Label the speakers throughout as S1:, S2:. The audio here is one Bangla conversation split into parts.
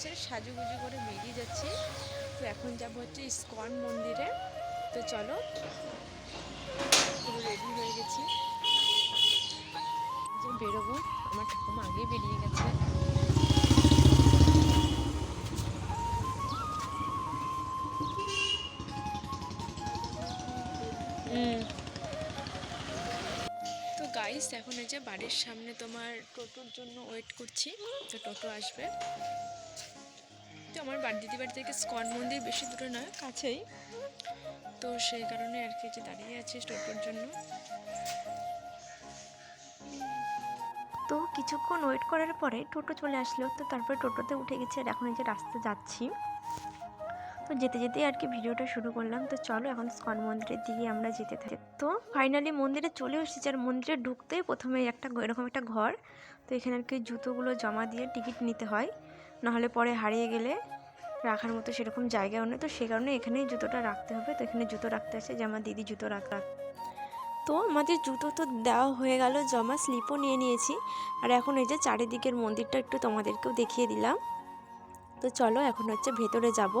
S1: হচ্ছে সাজুগুজু করে বেরিয়ে যাচ্ছি। তো এখন যাব হচ্ছে ইস্কন মন্দিরে। তো চলো পুরো রেডি হয়ে গেছি। যে বেরোবো আমার ঠাকুমা আগেই বেরিয়ে গেছে। তো গাইস এখন এই যে বাড়ির সামনে তোমার টোটোর জন্য ওয়েট করছি। তো টোটো আসবে। তো আমার বাড়ি দিদি বাড়ি থেকে স্কন মন্দির বেশি দূরে নয় কাছেই। তো সেই কারণে আর কি যে দাঁড়িয়ে আছি টোটোর জন্য।
S2: তো কিছুক্ষণ ওয়েট করার পরে টোটো চলে আসলো, তো তারপরে টোটোতে উঠে গেছে আর এখন এই যে রাস্তা যাচ্ছি। তো যেতে যেতেই আর কি ভিডিওটা শুরু করলাম, তো চলো এখন স্কন মন্দিরের দিকে আমরা যেতে থাকি। তো ফাইনালি মন্দিরে চলে এসেছি আর মন্দিরে ঢুকতেই প্রথমে একটা এরকম একটা ঘর, তো এখানে আর কি জুতোগুলো জমা দিয়ে টিকিট নিতে হয়। নাহলে পরে হারিয়ে গেলে রাখার মতো সেরকম জায়গাও নেই। তো সে কারণে এখানেই জুতোটা রাখতে হবে। তো এখানে জুতো রাখতে আসে যে আমার দিদি জুতো রাখ তো আমাদের জুতো তো দেওয়া হয়ে গেল, জমা স্লিপও নিয়ে নিয়েছি। আর এখন এই যে চারিদিকের মন্দিরটা একটু তোমাদেরকেও দেখিয়ে দিলাম। তো চলো এখন হচ্ছে ভেতরে যাব।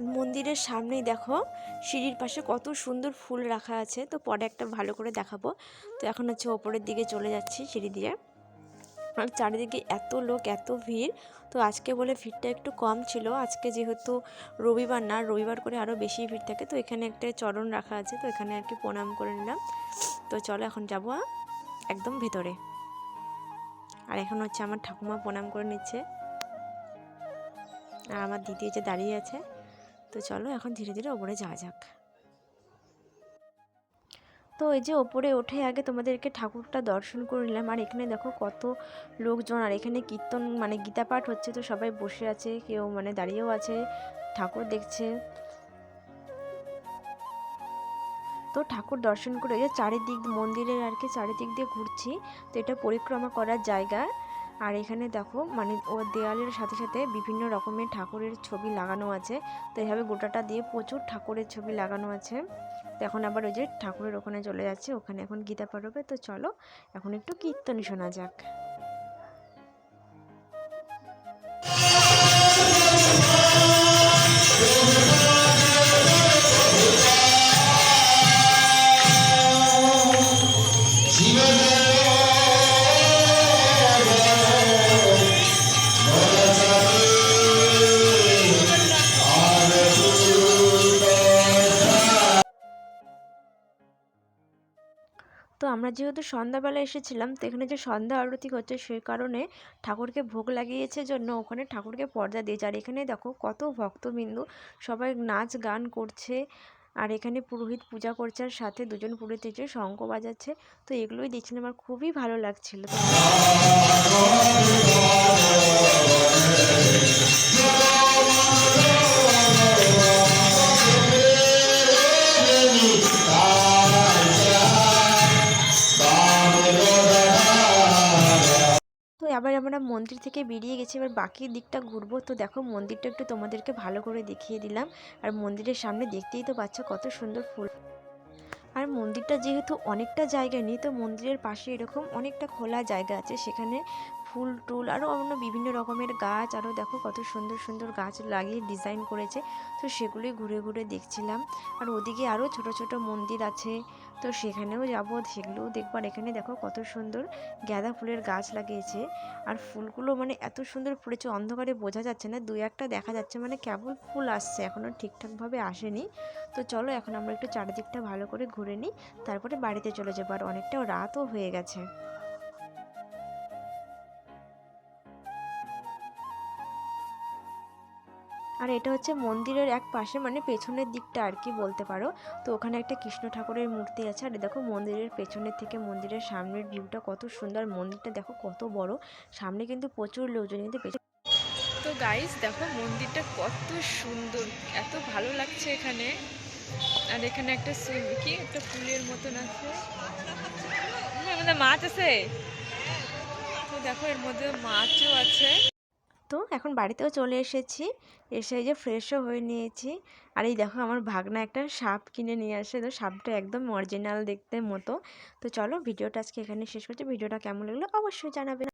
S2: মন্দিরের সামনেই দেখো, সিঁড়ির পাশে কত সুন্দর ফুল রাখা আছে। তো পরে একটা ভালো করে দেখাবো। তো এখন হচ্ছে ওপরের দিকে চলে যাচ্ছি সিঁড়ি দিয়ে। আর চারিদিকে এত লোক, এত ভিড়। তো আজকে বলে ভিড়টা একটু কম ছিল। আজকে যেহেতু রবিবার না, রবিবার করে আরও বেশি ভিড় থাকে। তো এখানে একটা চরণ রাখা আছে। তো এখানে আর কি প্রণাম করে নিলাম। তো চলো এখন যাব একদম ভেতরে। আর এখন হচ্ছে আমার ঠাকুমা প্রণাম করে নিচ্ছে। আর আমার দিদি যে দাঁড়িয়ে আছে। তো চলো এখন ধীরে ধীরে ওপরে যাওয়া যাক। তো এই যে ওপরে উঠে আগে তোমাদেরকে ঠাকুরটা দর্শন করে নিলাম। আর এখানে দেখো কত লোকজন, আর এখানে কীর্তন মানে গীতা পাঠ হচ্ছে, তো সবাই বসে আছে, কেউ মানে দাঁড়িয়েও আছে, ঠাকুর দেখছে। তো ঠাকুর দর্শন করে চারিদিক মন্দিরের আর কি চারিদিক দিয়ে ঘুরছি। তো এটা পরিক্রমা করার জায়গা। আর এখানে দেখো মানে ও দেওয়ালের সাথে সাথে বিভিন্ন রকমের ঠাকুরের ছবি লাগানো আছে। তো এইভাবে গোটাটা দিয়ে প্রচুর ঠাকুরের ছবি লাগানো আছে। তো এখন আবার ওই যে ঠাকুরের ওখানে চলে যাচ্ছে, ওখানে এখন গীতা পাঠ হবে। তো চলো, এখন একটু কীর্তন শোনা যাক। আমরা যেহেতু সন্ধ্যাবেলা এসেছিলাম, তো এখানে যে সন্ধ্যা আরতি হচ্ছে সে কারণে ঠাকুরকে ভোগ লাগিয়েছে জন্য ওখানে ঠাকুরকে পর্দা দিয়েছে। আর এখানে দেখো কত ভক্তবিন্দু, সবাই নাচ গান করছে আর এখানে পুরোহিত পূজা করছে আর সাথে দুজন পুরোহিত এসে শঙ্খ বাজাচ্ছে। তো এগুলোই দেখছিলাম আমার খুবই ভালো লাগছিল। এবার আমরা মন্দির থেকে বেরিয়ে গেছি, এবার বাকি দিকটা ঘুরবো। তো দেখো, মন্দিরটা একটু তোমাদেরকে ভালো করে দেখিয়ে দিলাম। আর মন্দিরের সামনে দেখতেই তো পাচ্ছ কত সুন্দর ফুল। আর মন্দিরটা যেহেতু অনেকটা জায়গা নেই, তো মন্দিরের পাশে এরকম অনেকটা খোলা জায়গা আছে। সেখানে ফুল টুল আরও অন্য বিভিন্ন রকমের গাছ। আরও দেখো কত সুন্দর সুন্দর গাছ লাগিয়ে ডিজাইন করেছে। তো সেগুলোই ঘুরে ঘুরে দেখছিলাম। আর ওদিকে আরও ছোট ছোট মন্দির আছে। তো সেখানেও যাব, সেগুলোও দেখব। আর এখানে দেখো কত সুন্দর গাঁদা ফুলের গাছ লাগিয়েছে। আর ফুলগুলো মানে এত সুন্দর ফুলেছে অন্ধকারে বোঝা যাচ্ছে না। দুই একটা দেখা যাচ্ছে মানে কেবল ফুল আসছে এখনও ঠিকঠাকভাবে আসেনি। তো চলো এখন আমরা একটু চারিদিকটা ভালো করে ঘুরে নিই। তারপরে বাড়িতে চলে যাব। আর অনেকটা রাতও হয়ে গেছে। আর এটা হচ্ছে মন্দিরের এক পাশে মানে পেছনের দিকটা আর কি বলতে পারো। তো ওখানে একটা কৃষ্ণ ঠাকুরের মূর্তি আছে। আর দেখো মন্দিরের পেছনের থেকে মন্দিরের সামনের ভিউটা কত সুন্দর। মন্দিরটা দেখো কত বড়। সামনে কিন্তু প্রচুর লোকজন কিন্তু
S1: তো গাইস দেখো মন্দিরটা কত সুন্দর। এত ভালো লাগছে এখানে। আর এখানে একটা কি? একটা ফুলের মতন আছে। মাছ আছে? তো দেখো এর মধ্যে মাছও আছে।
S2: তো এখন বাড়িতেও চলে এসেছি। এসে এই যে ফ্রেশও হয়ে নিয়েছি। আর এই দেখো আমার ভাগনা একটা সাপ কিনে নিয়ে আসে। তো সাপটা একদম অরিজিনাল দেখতে মতো। তো চলো ভিডিওটা আজকে এখানে শেষ করছি। ভিডিওটা কেমন লাগল অবশ্যই জানাবেন